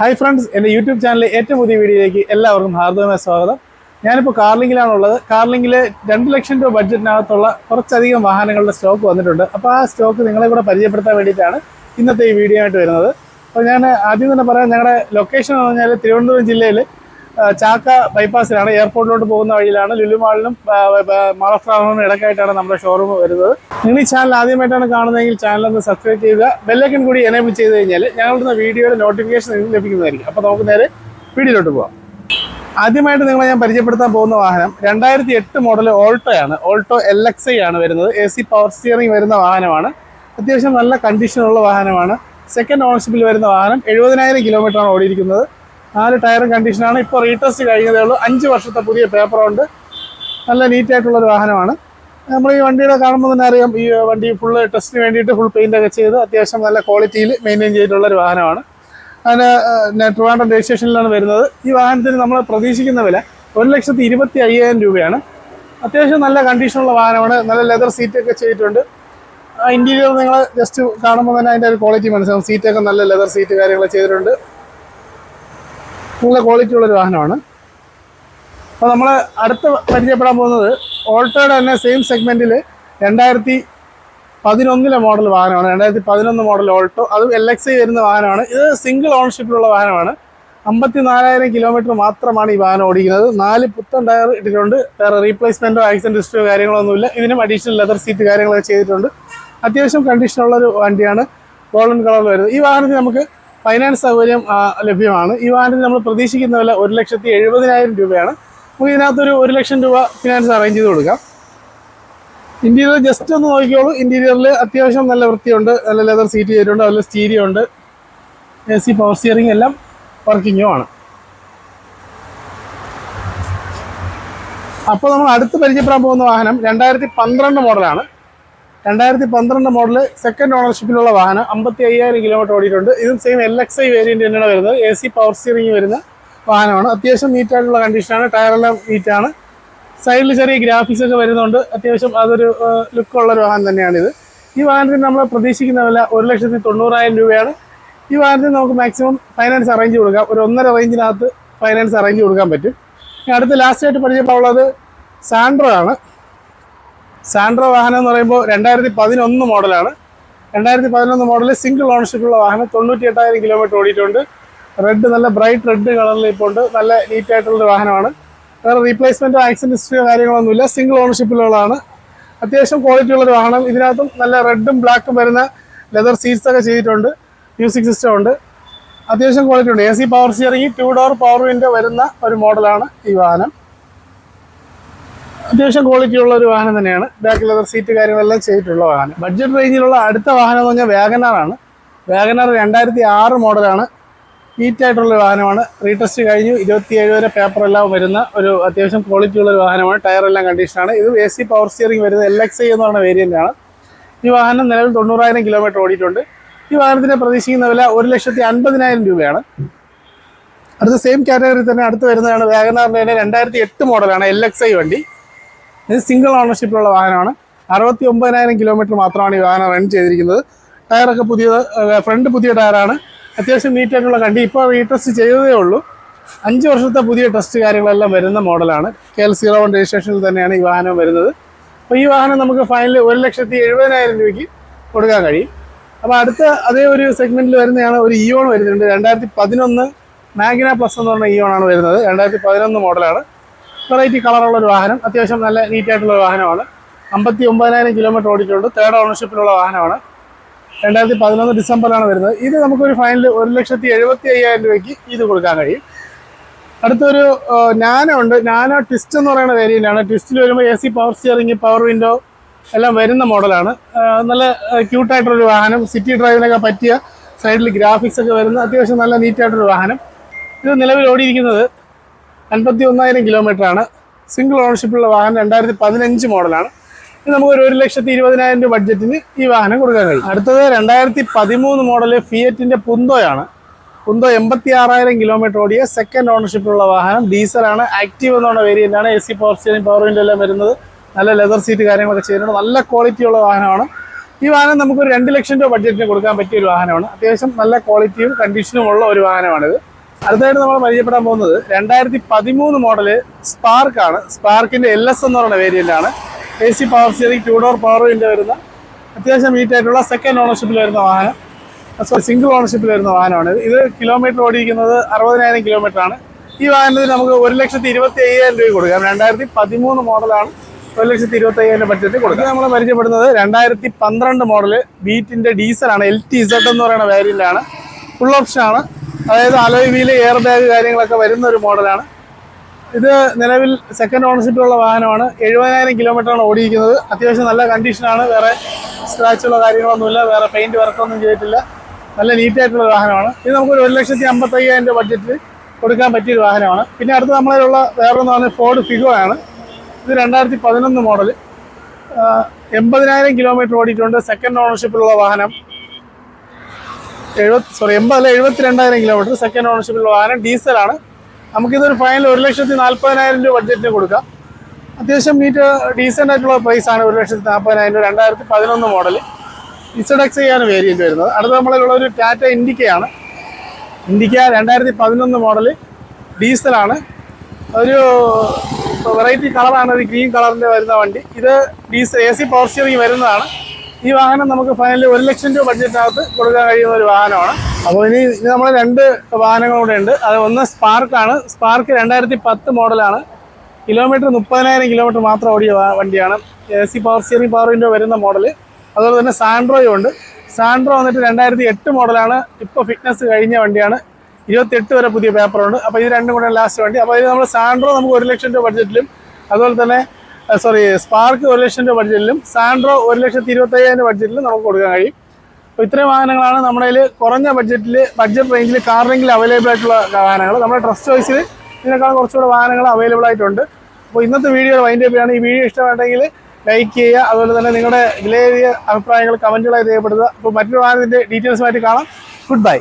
Hi friends എന്റെ YouTube ചാനലിലെ ഏറ്റവും പുതിയ വീഡിയോയിലേക്ക് എല്ലാവർക്കും ഹാർദവമായ സ്വാഗതം. ഞാനിപ്പോൾ കാർലിങ്ങിലാണുള്ളത് കാർലിങ്ങിൽ രണ്ട് ലക്ഷം രൂപ ബഡ്ജറ്റിനകത്തുള്ള കുറച്ചധികം വാഹനങ്ങളുടെ സ്റ്റോക്ക് വന്നിട്ടുണ്ട്. അപ്പോൾ ആ സ്റ്റോക്ക് നിങ്ങളെ കൂടെ പരിചയപ്പെടുത്താൻ വേണ്ടിയിട്ടാണ് ഇന്നത്തെ ഈ വീഡിയോ ആയിട്ട് വരുന്നത്. അപ്പോൾ ഞാൻ ആദ്യം തന്നെ പറയാം ഞങ്ങളുടെ ലൊക്കേഷൻ എന്ന് പറഞ്ഞാൽ തിരുവനന്തപുരം ജില്ലയിൽ ചാക്ക ബൈപ്പാസിലാണ് എയർപോർട്ടിലോട്ട് പോകുന്ന വഴിയിലാണ് ലുലുമാളിനും മാളഫ്രാമിനും ഇടക്കായിട്ടാണ് നമ്മുടെ ഷോറൂം വരുന്നത്. നിങ്ങൾ ഈ ചാനൽ ആദ്യമായിട്ടാണ് കാണുന്നതെങ്കിൽ ചാനൽ ഒന്ന് സബ്സ്ക്രൈബ് ചെയ്യുക. ബെല്ലൈക്കൻ കൂടി എനേബിൾ ചെയ്ത് കഴിഞ്ഞാൽ ഞങ്ങളുടെ വീഡിയോയുടെ നോട്ടിഫിക്കേഷൻ നിങ്ങൾക്ക് ലഭിക്കുന്നതായിരിക്കും. അപ്പോൾ നമുക്ക് നേരെ വീഡിയോയിലോട്ട് പോകാം ആദ്യമായിട്ട് നിങ്ങളെ ഞാൻ പരിചയപ്പെടുത്താൻ പോകുന്ന വാഹനം രണ്ടായിരത്തി എട്ട് മോഡൽ ഓൾട്ടോയാണ് ഓൾട്ടോ എൽ എക്സ് ഐ ആണ് വരുന്നത്. എ സി പവർ സ്റ്റിയറിംഗ് വരുന്ന വാഹനമാണ്. അത്യാവശ്യം നല്ല കണ്ടീഷനുള്ള വാഹനമാണ്. സെക്കൻഡ് ഓണർഷിപ്പിൽ വരുന്ന വാഹനം എഴുപതിനായിരം കിലോമീറ്ററാണ് ഓടിയിരിക്കുന്നത്. നാല് ടയറും കണ്ടീഷനാണ്. ഇപ്പോൾ റീടെസ്റ്റ് കഴിഞ്ഞതേ ഉള്ളൂ. അഞ്ച് വർഷത്തെ പുതിയ പേപ്പറുണ്ട് നല്ല നീറ്റായിട്ടുള്ളൊരു വാഹനമാണ്. നമ്മൾ ഈ വണ്ടിയുടെ കാണുമ്പോൾ തന്നെ അറിയാം ഈ വണ്ടി ഫുള്ള് ടെസ്റ്റിന് വേണ്ടിയിട്ട് ഫുൾ പെയിന്റ് ഒക്കെ ചെയ്ത് അത്യാവശ്യം നല്ല ക്വാളിറ്റിയിൽ മെയിന്റെയിൻ ചെയ്തിട്ടുള്ളൊരു വാഹനമാണ്. അതിന് ട്രിവാൻഡ്രം രജിസ്ട്രേഷനിലാണ് വരുന്നത്. ഈ വാഹനത്തിന് നമ്മൾ പ്രതീക്ഷിക്കുന്ന വില ഒരു ലക്ഷത്തി ഇരുപത്തി അയ്യായിരം രൂപയാണ്. അത്യാവശ്യം നല്ല കണ്ടീഷനുള്ള വാഹനമാണ്. നല്ല ലെതർ സീറ്റൊക്കെ ചെയ്തിട്ടുണ്ട്. ഇന്റീരിയർ നിങ്ങൾ ജസ്റ്റ് കാണുമ്പോൾ തന്നെ അതിന്റെ ഒരു ക്വാളിറ്റി മനസ്സിലാവും. സീറ്റൊക്കെ നല്ല ലെതർ സീറ്റ് കാര്യങ്ങളൊക്കെ ചെയ്തിട്ടുണ്ട്. നല്ല ക്വാളിറ്റി ഉള്ളൊരു വാഹനമാണ്. അപ്പോൾ നമ്മൾ അടുത്ത് പരിചയപ്പെടാൻ പോകുന്നത് ഓൾട്ടോയുടെ തന്നെ സെയിം സെഗ്മെന്റിൽ രണ്ടായിരത്തി പതിനൊന്നിലെ മോഡൽ വാഹനമാണ്. രണ്ടായിരത്തി പതിനൊന്ന് മോഡൽ ഓൾട്ടോ അതും എൽ എക്സ് വരുന്ന വാഹനമാണ്. ഇത് സിംഗിൾ ഓണർഷിപ്പിലുള്ള വാഹനമാണ്. അമ്പത്തി നാലായിരം കിലോമീറ്റർ മാത്രമാണ് ഈ വാഹനം ഓടിക്കുന്നത്. നാല് പുത്തൻ ടയർ ഇട്ടിട്ടുണ്ട്. വേറെ റീപ്ലേസ്മെന്റോ ആക്സിഡന്റ് ഹിസ്റ്ററിയോ കാര്യങ്ങളൊന്നുമില്ല. ഇതിനും അഡീഷണൽ ലെതർ സീറ്റ് കാര്യങ്ങളൊക്കെ ചെയ്തിട്ടുണ്ട്. അത്യാവശ്യം കണ്ടീഷനുള്ളൊരു വണ്ടിയാണ്. ഗോൾഡൻ കളറിൽ വരുന്നത്. ഈ വാഹനത്തിൽ നമുക്ക് ഫൈനാൻസ് സൗകര്യം ലഭ്യമാണ്. ഈ വാഹനത്തിന് നമ്മൾ പ്രതീക്ഷിക്കുന്ന വില ഒരു ലക്ഷത്തി എഴുപതിനായിരം രൂപയാണ്. നമുക്ക് ഇതിനകത്തൊരു ഒരു ലക്ഷം രൂപ ഫിനാൻസ് അറേഞ്ച് ചെയ്ത് കൊടുക്കാം. ഇന്റീരിയർ ജസ്റ്റ് ഒന്ന് നോക്കിയോളൂ ഇന്റീരിയറിൽ അത്യാവശ്യം നല്ല വൃത്തിയുണ്ട്. നല്ല ലെതർ സീറ്റ് ചെയ്തിട്ടുണ്ട്. അതുപോലെ സ്റ്റീരിയോ ഉണ്ട്. എ സി പവർ സ്റ്റിയറിംഗ് എല്ലാം വർക്കിങ്ങും ആണ്. അപ്പോൾ നമ്മൾ അടുത്ത് പരിചയപ്പെടാൻ പോകുന്ന വാഹനം രണ്ടായിരത്തി പന്ത്രണ്ട് മോഡലാണ് രണ്ടായിരത്തി പന്ത്രണ്ട് മോഡൽ സെക്കൻഡ് ഓണർഷിപ്പിലുള്ള വാഹനം അമ്പത്തി അയ്യായിരം കിലോമീറ്റർ ഓടിയിട്ടുണ്ട്. ഇതും same L X I variant തന്നെയാണ് വരുന്നത്. എ സി പവർ സ്റ്റിയറിംഗ് വരുന്ന വാഹനമാണ്. അത്യാവശ്യം നീറ്റായിട്ടുള്ള കണ്ടീഷനാണ് ടയറെല്ലാം നീറ്റാണ് സൈഡിൽ ചെറിയ ഗ്രാഫിക്സ് ഒക്കെ വരുന്നുണ്ട്. അത്യാവശ്യം അതൊരു ലുക്കുള്ള ഒരു വാഹനം തന്നെയാണിത്. ഈ വാഹനത്തിന് നമ്മൾ പ്രതീക്ഷിക്കുന്ന വില ഒരു ലക്ഷത്തി തൊണ്ണൂറായിരം രൂപയാണ്. ഈ വാഹനത്തിന് നമുക്ക് മാക്സിമം ഫൈനാൻസ് അറേഞ്ച് കൊടുക്കാം. ഒരു ഒന്നര റേഞ്ചിനകത്ത് ഫൈനാൻസ് അറേഞ്ച് കൊടുക്കാൻ പറ്റും. അടുത്ത ലാസ്റ്റ് ആയിട്ട് പരിചയപ്പെടാനുള്ളത് സാൻഡ്രോ ആണ്. സാൻഡ്രോ വാഹനം എന്ന് പറയുമ്പോൾ രണ്ടായിരത്തി പതിനൊന്ന് മോഡലാണ്. രണ്ടായിരത്തി പതിനൊന്ന് മോഡലിൽ സിംഗിൾ ഓണർഷിപ്പുള്ള വാഹനം തൊണ്ണൂറ്റി എട്ടായിരം കിലോമീറ്റർ ഓടിയിട്ടുണ്ട്. റെഡ് നല്ല ബ്രൈറ്റ് റെഡ് കളറിൽ ഇപ്പോൾ ഉണ്ട്. നല്ല നീറ്റ് ആയിട്ടുള്ളൊരു വാഹനമാണ്. വേറെ റീപ്ലേസ്മെന്റോ ആക്സിഡന്റ് ഹിസ്റ്ററിയോ കാര്യങ്ങളൊന്നുമില്ല. സിംഗിൾ ഓണർഷിപ്പിലുള്ളതാണ് അത്യാവശ്യം ക്വാളിറ്റി ഉള്ളൊരു വാഹനം. ഇതിനകത്തും നല്ല റെഡും ബ്ലാക്കും വരുന്ന ലെതർ സീറ്റ്സ് ഒക്കെ ചെയ്തിട്ടുണ്ട്. മ്യൂസിക് സിസ്റ്റം ഉണ്ട്. അത്യാവശ്യം ക്വാളിറ്റി ഉണ്ട്. A C power steering two door power window വരുന്ന ഒരു മോഡലാണ് ഈ വാഹനം. അത്യാവശ്യം ക്വാളിറ്റി ഉള്ള ഒരു വാഹനം തന്നെയാണ്. ബാക്ക് ലെതർ സീറ്റ് കാര്യങ്ങളെല്ലാം ചെയ്തിട്ടുള്ള വാഹനം. ബഡ്ജറ്റ് റേഞ്ചിലുള്ള അടുത്ത വാഹനം എന്ന് പറഞ്ഞാൽ വാഗനാറാണ് വാഗനാർ രണ്ടായിരത്തി ആറ് മോഡലാണ് ഹീറ്റ് ആയിട്ടുള്ള വാഹനമാണ്. റീടെസ്റ്റ് കഴിഞ്ഞു. ഇരുപത്തി ഏഴ് വരെ പേപ്പർ എല്ലാം വരുന്ന ഒരു അത്യാവശ്യം ക്വാളിറ്റി ഉള്ള ഒരു വാഹനമാണ്. ടയർ എല്ലാം കണ്ടീഷനാണ് ഇത് എ സി പവർ സ്റ്റിയറിംഗ് വരുന്നത് എൽ എക്സ് ഐ എന്ന് പറയുന്ന വേരിയന്റാണ് ഈ വാഹനം നിലവിൽ തൊണ്ണൂറായിരം കിലോമീറ്റർ ഓടിയിട്ടുണ്ട്. ഈ വാഹനത്തിന് പ്രതീക്ഷിക്കുന്ന വില ഒരു ലക്ഷത്തി അൻപതിനായിരം രൂപയാണ്. അടുത്ത സെയിം കാറ്റഗറിയിൽ തന്നെ അടുത്ത് വരുന്നതാണ് വാഗനാറിന്റെ തന്നെ രണ്ടായിരത്തി എട്ട് മോഡലാണ് എൽ എക്സ് ഐ വണ്ടി. ഇത് സിംഗിൾ ഓണർഷിപ്പിലുള്ള വാഹനമാണ്. അറുപത്തി ഒമ്പതിനായിരം കിലോമീറ്റർ മാത്രമാണ് ഈ വാഹനം റൺ ചെയ്തിരിക്കുന്നത്. ടയറൊക്കെ പുതിയ ഫ്രണ്ട് പുതിയ ടയറാണ് അത്യാവശ്യം നീറ്റായിട്ടുള്ള കണ്ടി ഇപ്പോൾ റീടെസ്റ്റ് ചെയ്തതേ ഉള്ളൂ. അഞ്ച് വർഷത്തെ പുതിയ ടെസ്റ്റ് കാര്യങ്ങളെല്ലാം വരുന്ന മോഡലാണ്. കെ എൽ സീറോ വൺ രജിസ്ട്രേഷനിൽ തന്നെയാണ് ഈ വാഹനം വരുന്നത്. അപ്പോൾ ഈ വാഹനം നമുക്ക് ഫൈനൽ ഒരു ലക്ഷത്തി എഴുപതിനായിരം രൂപയ്ക്ക് കൊടുക്കാൻ കഴിയും. അപ്പോൾ അടുത്ത അതേ ഒരു സെഗ്മെന്റിൽ വരുന്നതാണ് ഒരു ഇയോൺ വരുന്നുണ്ട് രണ്ടായിരത്തി പതിനൊന്ന് മാഗ്ന പ്ലസ് എന്ന് പറഞ്ഞ ഇയോൺ ആണ് വരുന്നത്. രണ്ടായിരത്തി പതിനൊന്ന് മോഡലാണ് വെറൈറ്റി കളറുള്ള ഒരു വാഹനം. അത്യാവശ്യം നല്ല നീറ്റ് ആയിട്ടുള്ള ഒരു വാഹനമാണ്. അമ്പത്തി ഒമ്പതിനായിരം കിലോമീറ്റർ ഓടിയിട്ടുണ്ട് തേർഡ് ഓണർഷിപ്പിലുള്ള വാഹനമാണ്. രണ്ടായിരത്തി പതിനൊന്ന് ഡിസംബറിലാണ് വരുന്നത്. ഇത് നമുക്കൊരു ഫൈനൽ ഒരു ലക്ഷത്തി എഴുപത്തി അയ്യായിരം രൂപയ്ക്ക് ഇത് കൊടുക്കാൻ കഴിയും. അടുത്തൊരു നാനോ ഉണ്ട്. നാനോ ട്വിസ്റ്റ് എന്ന് പറയുന്ന വേരിയന്റാണ് ട്വിസ്റ്റിൽ വരുമ്പോൾ A C power steering power window എല്ലാം വരുന്ന മോഡലാണ്. നല്ല ക്യൂട്ടായിട്ടൊരു വാഹനം. സിറ്റി ഡ്രൈവിനൊക്കെ പറ്റിയ സൈഡിൽ ഗ്രാഫിക്സ് ഒക്കെ വരുന്ന അത്യാവശ്യം നല്ല നീറ്റായിട്ടൊരു വാഹനം. ഇത് നിലവിൽ ഓടിയിരിക്കുന്നത് അൻപത്തി ഒന്നായിരം കിലോമീറ്റർ ആണ് സിംഗിൾ ഓണർഷിപ്പുള്ള വാഹനം രണ്ടായിരത്തി പതിനഞ്ച് മോഡലാണ്. ഇത് നമുക്ക് ഒരു ലക്ഷത്തി ഇരുപതിനായിരം രൂപ ബഡ്ജറ്റിന് ഈ വാഹനം കൊടുക്കാൻ കഴിയും. അടുത്തത് രണ്ടായിരത്തി പതിമൂന്ന് മോഡൽ ഫിയറ്റിന്റെ പുന്തോയാണ്. പുന്തോ എൺപത്തി ആറായിരം കിലോമീറ്റർ ഓടിയ സെക്കൻഡ് ഓണർഷിപ്പുള്ള വാഹനം. ഡീസലാണ് ആക്റ്റീവ് എന്നുള്ള വേരിയന്റ് ആണ്. A C power steering power window എല്ലാം വരുന്നത്. നല്ല ലെതർ സീറ്റ് കാര്യങ്ങളൊക്കെ ചെയ്യുന്നുണ്ട് നല്ല ക്വാളിറ്റി ഉള്ള വാഹനമാണ്. ഈ വാഹനം നമുക്ക് ഒരു രണ്ട് ലക്ഷം രൂപ ബഡ്ജറ്റിന് കൊടുക്കാൻ പറ്റിയ ഒരു വാഹനമാണ്. അത്യാവശ്യം നല്ല ക്വാളിറ്റിയും കണ്ടീഷനും ഉള്ള ഒരു വാഹനമാണിത്. അടുത്തായിട്ട് നമ്മൾ പരിചയപ്പെടാൻ പോകുന്നത് രണ്ടായിരത്തി പതിമൂന്ന് മോഡൽ സ്പാർക്ക് ആണ്. സ്പാർക്കിന്റെ എൽ എസ് എന്ന് പറയുന്ന വേരിയന്റ് ആണ്. A C power steering two door power window വരുന്ന അത്യാവശ്യം ഹീറ്റ് ആയിട്ടുള്ള സെക്കൻഡ് ഓണർഷിപ്പിൽ വരുന്ന വാഹനം. സോറി സിംഗിൾ ഓണർഷിപ്പിൽ വരുന്ന വാഹനമാണ്. ഇത്. കിലോമീറ്റർ ഓടിയിരിക്കുന്നത് അറുപതിനായിരം കിലോമീറ്റർ ആണ്. ഈ വാഹനത്തിന് നമുക്ക് ഒരു ലക്ഷത്തി ഇരുപത്തി അയ്യായിരം രൂപ കൊടുക്കാം. രണ്ടായിരത്തി പതിമൂന്ന് മോഡലാണ് ഒരു ലക്ഷത്തി ഇരുപത്തി അയ്യായിരം ബഡ്ജറ്റ് കൊടുക്കുക. നമ്മൾ പരിചയപ്പെടുന്നത് രണ്ടായിരത്തി പന്ത്രണ്ട് മോഡൽ ബീറ്റിന്റെ ഡീസലാണ് എൽ ടി സെഡ് എന്ന് പറയുന്ന വേരിയന്റാണ് ഫുൾ ഓപ്ഷനാണ് അതായത് അലോയ് വീൽ എയർ ബാഗ് കാര്യങ്ങളൊക്കെ വരുന്ന ഒരു മോഡലാണ്. ഇത് നിലവിൽ സെക്കൻഡ് ഓണർഷിപ്പിലുള്ള വാഹനമാണ്. എഴുപതിനായിരം കിലോമീറ്ററാണ് ഓടിയിരിക്കുന്നത്. അത്യാവശ്യം നല്ല കണ്ടീഷനാണ് വേറെ സ്ക്രാച്ചുള്ള കാര്യങ്ങളൊന്നുമില്ല. വേറെ പെയിന്റ് വർക്കൊന്നും ചെയ്തിട്ടില്ല. നല്ല നീറ്റായിട്ടുള്ള വാഹനമാണ്. ഇത് നമുക്ക് ഒരു ലക്ഷത്തി അമ്പത്തയ്യായിരം രൂപ ബഡ്ജറ്റിൽ കൊടുക്കാൻ പറ്റിയ ഒരു വാഹനമാണ്. പിന്നെ അടുത്ത് നമ്മളിലുള്ള വേറൊന്ന് പറഞ്ഞാൽ ഫോർഡ് ഫിഗോ ആണ്. ഇത് രണ്ടായിരത്തി പതിനൊന്ന് മോഡൽ എൺപതിനായിരം കിലോമീറ്റർ ഓടിയിട്ടുണ്ട്. സെക്കൻഡ് ഓണർഷിപ്പിലുള്ള വാഹനം. എഴുപത്തി സോറി എൺപതല്ല എഴുപത്തി രണ്ടായിരം കിലോമീറ്റർ സെക്കൻഡ് ഓണർഷിപ്പിലുള്ള വാഹനം ഡീസലാണ് നമുക്കിതൊരു ഫൈനൽ ഒരു ലക്ഷത്തി നാൽപ്പതിനായിരം രൂപ ബഡ്ജറ്റിന് കൊടുക്കാം. അത്യാവശ്യം മീറ്റ് ഡീസന്റ് ആയിട്ടുള്ള പ്രൈസാണ് ഒരു ലക്ഷത്തി നാൽപ്പതിനായിരം രൂപ രണ്ടായിരത്തി പതിനൊന്ന് മോഡൽ ഇസഡക്സ് ചെയ്യാണ് വേരിയന്റ് വരുന്നത്. അടുത്ത നമ്മളിലുള്ള ഒരു ടാറ്റ ഇൻഡിക്കയാണ് ഇൻഡിക്ക രണ്ടായിരത്തി പതിനൊന്ന് മോഡൽ ഡീസലാണ് ഒരു വെറൈറ്റി കളറാണ് ഒരു ഗ്രീൻ കളറിന്റെ വരുന്ന വണ്ടി. ഇത് diesel A C power steering വരുന്നതാണ്. ഈ വാഹനം നമുക്ക് ഫൈനലി ഒരു ലക്ഷം രൂപ ബഡ്ജറ്റിനകത്ത് കൊടുക്കാൻ കഴിയുന്ന ഒരു വാഹനമാണ്. അപ്പോൾ ഇനി നമ്മൾ രണ്ട് വാഹനങ്ങൾ കൂടെ ഉണ്ട്. അത് ഒന്ന് സ്പാർക്കാണ്. സ്പാർക്ക് രണ്ടായിരത്തി പത്ത് മോഡലാണ്. കിലോമീറ്റർ മുപ്പതിനായിരം കിലോമീറ്റർ മാത്രം ഓടിയ വണ്ടിയാണ്. A C power steering power window വരുന്ന മോഡൽ അതുപോലെ തന്നെ സാൻഡ്രോയും ഉണ്ട്. സാൻഡ്രോ വന്നിട്ട് രണ്ടായിരത്തി എട്ട് മോഡലാണ്. ഇപ്പോൾ ഫിറ്റ്നസ് കഴിഞ്ഞ വണ്ടിയാണ്. ഇരുപത്തെട്ട് വരെ പുതിയ പേപ്പറുണ്ട് അപ്പോൾ ഇത് രണ്ടും കൂടെ ലാസ്റ്റ് വണ്ടി. അപ്പോൾ ഇത് നമ്മൾ സാൻഡ്രോ നമുക്ക് ഒരു ലക്ഷം രൂപ ബഡ്ജറ്റിലും അതുപോലെ തന്നെ സോറി സ്പാർക്ക് ഒരു ലക്ഷം രൂപ ബഡ്ജറ്റിലും സാൻഡ്രോ ഒരു ലക്ഷത്തി ഇരുപത്തയ്യായിരം ബഡ്ജറ്റിലും നമുക്ക് കൊടുക്കാൻ കഴിയും. അപ്പോൾ ഇത്രയും വാഹനങ്ങളാണ് നമ്മുടെ കയ്യിൽ കുറഞ്ഞ ബഡ്ജറ്റിൽ ബഡ്ജറ്റ് റേഞ്ചിൽ കാർ അവൈലബിൾ ആയിട്ടുള്ള വാഹനങ്ങൾ. നമ്മുടെ ട്രസ്റ്റ് ചോയ്സിൽ ഇതിനേക്കാൾ കുറച്ചുകൂടെ വാഹനങ്ങൾ അവൈലബിൾ ആയിട്ടുണ്ട്. അപ്പോൾ ഇന്നത്തെ വീഡിയോ വൈൻഡ് ആണ് ഈ വീഡിയോ ഇഷ്ടമായിട്ടെങ്കിൽ ലൈക്ക് ചെയ്യുക. അതുപോലെ തന്നെ നിങ്ങളുടെ വിലയേറിയ അഭിപ്രായങ്ങൾ കമന്റുകളായി രേഖപ്പെടുത്തുക. അപ്പോൾ മറ്റൊരു വാഹനത്തിന്റെ ഡീറ്റെയിൽസുമായിട്ട് കാണാം. Good bye